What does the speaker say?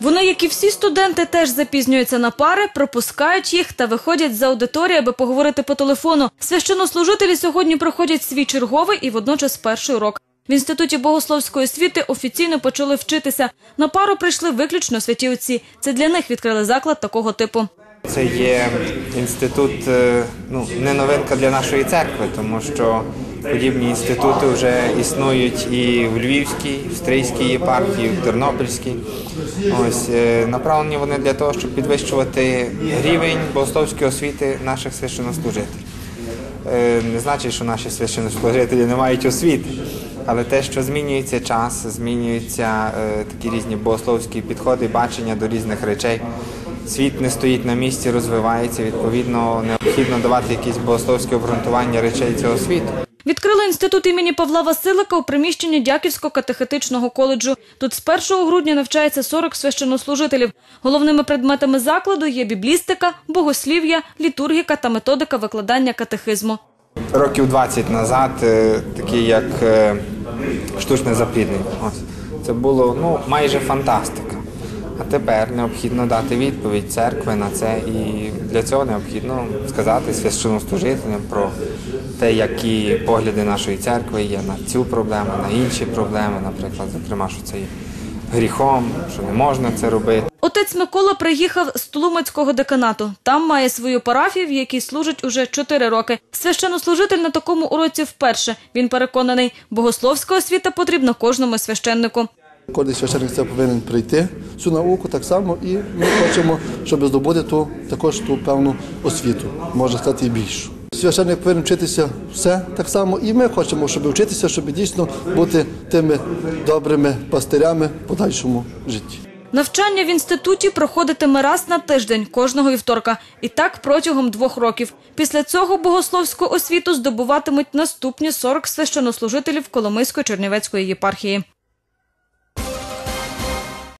Вони, як і всі студенти, теж запізнюються на пари, пропускають їх та виходять з аудиторії, аби поговорити по телефону. Священнослужителі сьогодні проходять свій черговий і водночас перший урок. В інституті богословської освіти офіційно почали вчитися. На пару прийшли виключно святі отці. Це для них відкрили заклад такого типу. Це є інститут, е, ну не новинка для нашої церкви, тому що подібні інститути вже існують і в Львівській, в Стрийській єпархії, в Тернопільській. Ось е, направлені вони для того, щоб підвищувати рівень богословської освіти наших священнослужителів. Е, Не значить, що наші священнослужителі не мають освіти, але те, що змінюється час, змінюються е, такі різні богословські підходи, бачення до різних речей. Світ не стоїть на місці, розвивається. Відповідно, необхідно давати якісь богословські обґрунтування речей цього світу. Відкрили інститут імені Павла Василика у приміщенні Дяківського катехетичного коледжу. Тут з 1 грудня навчається 40 священнослужителів. Головними предметами закладу є біблістика, богослів'я, літургіка та методика викладання катехизму. Років 20 назад, е, такі як е, штучне запліднення. Це було ну майже фантастика. Тепер необхідно дати відповідь церкви на це, і для цього необхідно сказати священнослужителям про те, які погляди нашої церкви є на цю проблему, на інші проблеми, наприклад, зокрема, що це є гріхом, що не можна це робити. Отець Микола приїхав з Тулумацького деканату. Там має свою парафію, в якій служить уже 4 роки. Священнослужитель на такому уроці вперше. Він переконаний, богословська освіта потрібна кожному священнику. Кожен священник це повинен прийти цю науку так само, і ми хочемо, щоб здобути ту також ту певну освіту, можна сказати, і більшу. Священник повинен вчитися все так само, і ми хочемо, щоб вчитися, щоб дійсно бути тими добрими пастирями в подальшому житті. Навчання в інституті проходитиме раз на тиждень кожного вівторка. І так протягом двох років. Після цього богословську освіту здобуватимуть наступні 40 священнослужителів Коломийської Чернівецької єпархії.